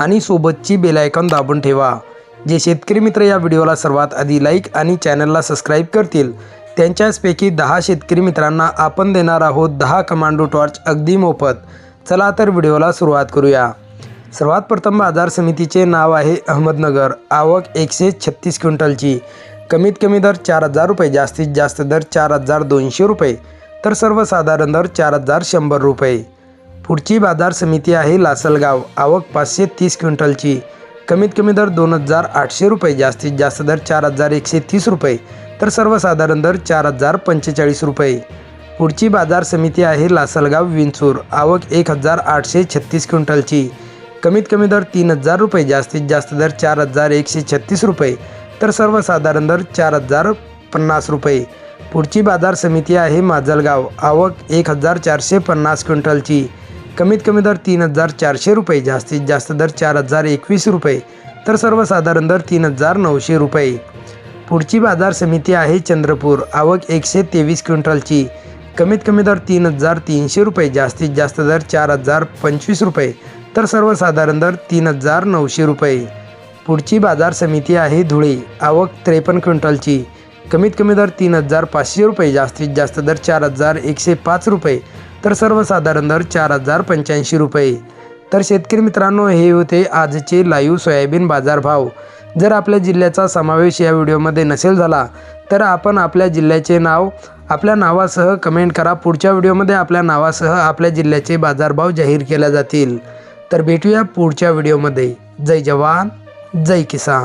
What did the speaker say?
आणि सोबतची बेलायकॉन दाबून ठेवा. जे शेतकरी मित्र या व्हिडिओला सर्वात आधी लाईक आणि चॅनलला सबस्क्राईब करतील त्यांच्याचपैकी दहा शेतकरी मित्रांना आपण देणार आहोत दहा कमांडो टॉर्च अगदी मोफत. चला तर व्हिडिओला सुरुवात करूया. सर्वात प्रथम बाजार समितीचे नाव आहे अहमदनगर. आवक एकशे छत्तीस क्विंटलची. कमीत कमी दर चार हजार रुपये जास्तीत जास्त दर चार हजार दोनशे रुपये. तर सर्वसाधारण दर चार हजार शंभर रुपये. पुढची बाजार समिती आहे लासलगाव. आवक पाचशे तीस क्विंटलची. कमीत कमी दर दोन हजार आठशे रुपये जास्तीत जास्त दर चार हजार एकशे तीस रुपये तर सर्वसाधारण दर चार हजार पंचेचाळीस रुपये. पुढची बाजार समिती आहे लासलगाव विंचूर. आवक एक हजार आठशे छत्तीस क्विंटलची. कमीत कमी दर तीन हजार रुपये जास्तीत जास्त दर चार हजार एकशे छत्तीस रुपये तर सर्वसाधारण दर चार हजार पन्नास रुपये. पुढची बाजार समिती आहे माजलगाव. आवक एक हजार चारशे पन्नास क्विंटलची. कमीत कमी दर तीन हजार चारशे रुपये जास्तीत जास्त दर चार हजार एकवीस रुपये तर सर्वसाधारण दर तीन हजार नऊशे रुपये. पुढची बाजार समिती आहे चंद्रपूर आवक एकशे तेवीस क्विंटलची. कमीत कमी दर तीन हजार तीनशे रुपये जास्तीत जास्त दर चार हजार पंचवीस रुपये तर सर्वसाधारण दर तीन हजार नऊशे रुपये. पुढची बाजार समिती आहे धुळे आवक त्रेपन्न क्विंटलची. कमीत कमी दर तीन हजार पाचशे रुपये जास्तीत जास्त दर चार हजार एकशे पाच रुपये तर सर्वसाधारण दर चार हजार पंच्याऐंशी रुपये. तर शेतकरी मित्रांनो हे होते आजचे लाईव्ह सोयाबीन बाजारभाव. जर आपल्या जिल्ह्याचा समावेश या व्हिडिओमध्ये नसेल झाला तर आपण आपल्या जिल्ह्याचे नाव आपल्या नावासह कमेंट करा. पुढच्या व्हिडिओमध्ये आपल्या नावासह आपल्या जिल्ह्याचे बाजारभाव जाहीर केले जातील. तर भेटूया पुढच्या व्हिडिओमध्ये. जय जवान जय किसान.